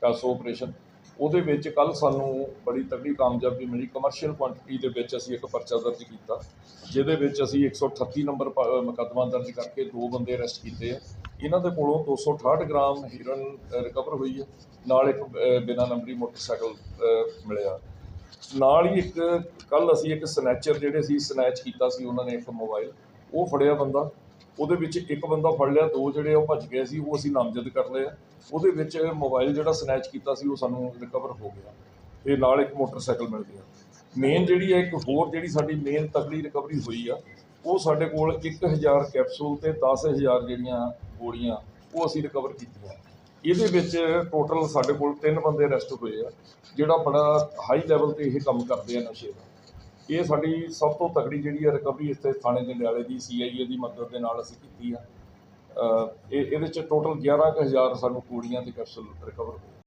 Peso operation ਉਹਦੇ ਵਿੱਚ ਕੱਲ ਸਾਨੂੰ ਬੜੀ ਤਗੜੀ ਕਾਮਯਾਬੀ ਮਿਲੀ। ਕਮਰਸ਼ੀਅਲ ਕੁਆਂਟੀਟੀ ਦੇ ਵਿੱਚ ਅਸੀਂ ਇੱਕ ਪਰਚਾ ਦਰਜ ਕੀਤਾ ਜਿਹਦੇ ਵਿੱਚ ਅਸੀਂ 138 ਨੰਬਰ ਮੁਕੱਦਮਾ ਦਰਜ ਕਰਕੇ ਦੋ ਬੰਦੇ ਅਰੈਸਟ ਕੀਤੇ ਆ। ਇਹਨਾਂ ਦੇ ਕੋਲੋਂ 268 ਗ੍ਰਾਮ ਹੀਰਨ ਰਿਕਵਰ ਹੋਈ ਹੈ ਨਾਲ ਇੱਕ ਅ, ਬਿਨਾਂ ਨੰਬਰੀ ਮੋਟਰਸਾਈਕਲ ਮਿਲਿਆ। ਨਾਲ ਹੀ ਇੱਕ ਕੱਲ ਅਸੀਂ ਇੱਕ ਸਨੈਚਰ ਜਿਹੜੇ ਸੀ ਸਨੈਚ ਕੀਤਾ ਸੀ ਉਹਨਾਂ ਨੇ ਇੱਕ ਮੋਬਾਈਲ ਉਹ ਫੜਿਆ ਬੰਦਾ। ਉਹਦੇ ਵਿੱਚ ਇੱਕ ਬੰਦਾ ਫੜ ਲਿਆ, ਦੋ ਜਿਹੜੇ ਉਹ ਭੱਜ ਗਏ ਸੀ, ਉਹ ਅਸੀਂ ਨਾਮਜ਼ਦ ਕਰ ਲਏ ਆ। ਉਹਦੇ ਵਿੱਚ ਮੋਬਾਈਲ ਜਿਹੜਾ ਸਨੈਚ ਕੀਤਾ ਸੀ, ਉਹ ਸਾਨੂੰ ਰਿਕਵਰ ਹੋ ਗਿਆ। ਤੇ ਨਾਲ ਇੱਕ ਮੋਟਰਸਾਈਕਲ ਮਿਲ ਗਿਆ। ਮੇਨ ਜਿਹੜੀ ਹੈ, ਇੱਕ ਹੋਰ ਜਿਹੜੀ ਸਾਡੀ ਮੇਨ ਤਕੜੀ ਰਿਕਵਰੀ ਹੋਈ ਆ, ਉਹ ਸਾਡੇ ਕੋਲ 1000 ਕੈਪਸੂਲ ਤੇ 10000 ਜਿਹੜੀਆਂ ਗੋਲੀਆਂ, ਉਹ ਅਸੀਂ ਰਿਕਵਰ ਕੀਤੀਆਂ। ਇਹਦੇ ਵਿੱਚ ਟੋਟਲ ਸਾਡੇ ਕੋਲ ਤਿੰਨ ਬੰਦੇ ਅਰੈਸਟ ਹੋਏ ਆ, ਜਿਹੜਾ ਬੜਾ ਹਾਈ ਲੈਵਲ ਤੇ ਇਹ ਕੰਮ ਕਰਦੇ ਆ ਨਸ਼ੇ ਦਾ। ਇਹ ਸਾਡੀ ਸਭ ਤੋਂ ਤਕੜੀ ਜਿਹੜੀ ਹੈ ਰਿਕਵਰੀ ਇੱਥੇ ਥਾਣੇ ਜੰਡਿਆਲੇ ਦੀ ਸੀਆਈਏ ਦੀ ਮਦਦ ਦੇ ਨਾਲ ਅਸੀਂ ਕੀਤੀ ਆ। ਇਹ, ਇਹਦੇ ਚ ਟੋਟਲ 11000 ਸਾਨੂੰ ਗੋਲੀਆਂ ਤੇ ਕੈਪਸੂਲ ਰਿਕਵਰ ਹੋਏ